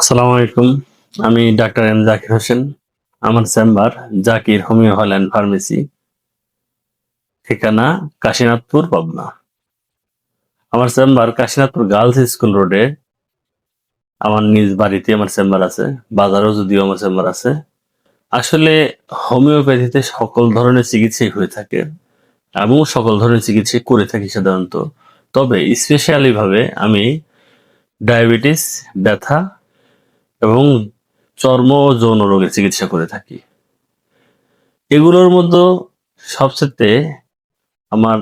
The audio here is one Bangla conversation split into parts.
আসসালামু আলাইকুম। আমি ডাক্তার এম জাকির হোসেন, আমার chamber, Zakir homeo hall and pharmacy, ঠিকানা কাশীনাথপুর, পাবনা। আমার চেম্বার কাশীনাথপুর গার্লস স্কুল রোডে। আমার নিজ বাড়িতে আমার চেম্বার আছে, বাজারেও যদিও আমার চেম্বার আছে। আসলে হোমিওপ্যাথিতে সকল ধরনের চিকিৎসাই হয়ে থাকে এবং সকল ধরনের চিকিৎসা করে থাকি সাধারণত। তবে স্পেশালি ভাবে আমি ডায়াবেটিস ব্যথা এবং চর্ম ও যৌন রোগের চিকিৎসা করে থাকি। এগুলোর মধ্যে সবচেয়ে আমার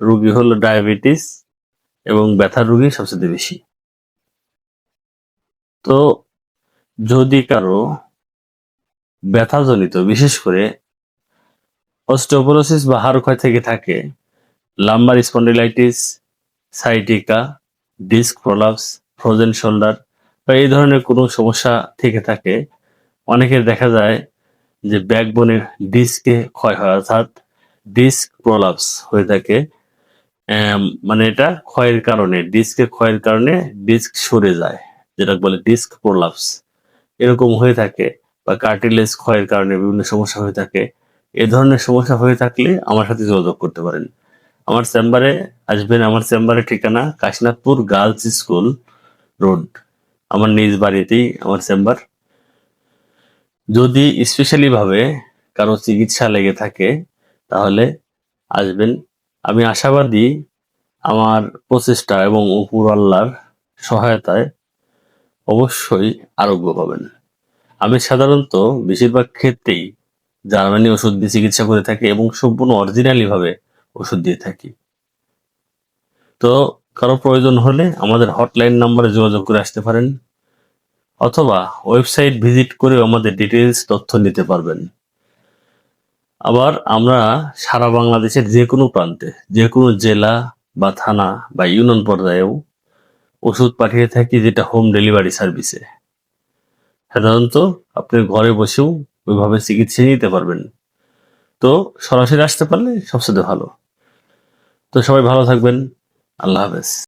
রুগী হলো ডায়াবেটিস এবং ব্যথার রোগী সবচেয়ে বেশি। তো যদি কারও ব্যথাজনিত, বিশেষ করে অস্টিওপোরোসিস বা হাড় ক্ষয় থেকে থাকে, lumbar spondylitis, sciatica, disc prolapse, frozen shoulder বা এই ধরনের কোনো সমস্যা থেকে থাকে, অনেকের দেখা যায় যে ব্যাকবোনের ডিস্কে ক্ষয় হয়, অর্থাৎ ডিস্ক প্রলাপস হয়ে থাকে। মানে এটা ক্ষয়ের কারণে ডিস্কের ক্ষয়ের কারণে ডিস্ক সরে যায় যেটা বলে ডিস্ক প্রলাপস। এরকম হয়ে থাকে বা কার্টিলেজ ক্ষয়ের কারণে বিভিন্ন সমস্যা হয়ে থাকে। এ ধরনের সমস্যা হয়ে থাকলে আমার সাথে যোগাযোগ করতে পারেন। আমার চেম্বারে আসবেন, আমার চেম্বারের ঠিকানা কাশীনাথপুর গার্লস স্কুল রোড। আমার নিজ বাড়িতেই, আমার চেম্বার। যদি স্পেশালি ভাবে কারও চিকিৎসা লেগে থাকে, তাহলে আসবেন। আমি আশাবাদী আমার প্রচেষ্টা এবং উপর আল্লাহর সহায়তায় অবশ্যই আরোগ্য পাবেন। আমি সাধারণত বেশিরভাগ ক্ষেত্রেই জার্মানি ওষুধ দিয়ে চিকিৎসা করে থাকি এবং সম্পূর্ণ অরিজিনালি ভাবে ওষুধ দিয়ে থাকি। তো কারও প্রয়োজন হলে আমাদের হটলাইন নাম্বারে যোগাযোগ করে আসতে পারেন, অথবা ওয়েবসাইট ভিজিট করে আমাদের ডিটেলস তথ্য নিতে পারবেন। আবার আমরা সারা বাংলাদেশের যে কোনো প্রান্তে যে কোনো জেলা বা থানা বা ইউনিয়ন পর্যায়েও ওষুধ পাঠিয়ে থাকি যেটা হোম ডেলিভারি সার্ভিসে সাধারণত আপনি ঘরে বসেও ওইভাবে চিকিৎসা নিতে পারবেন। তো সরাসরি আসতে পারলে সবচেয়ে ভালো। তো সবাই ভালো থাকবেন। আল্লাহ হাফেজ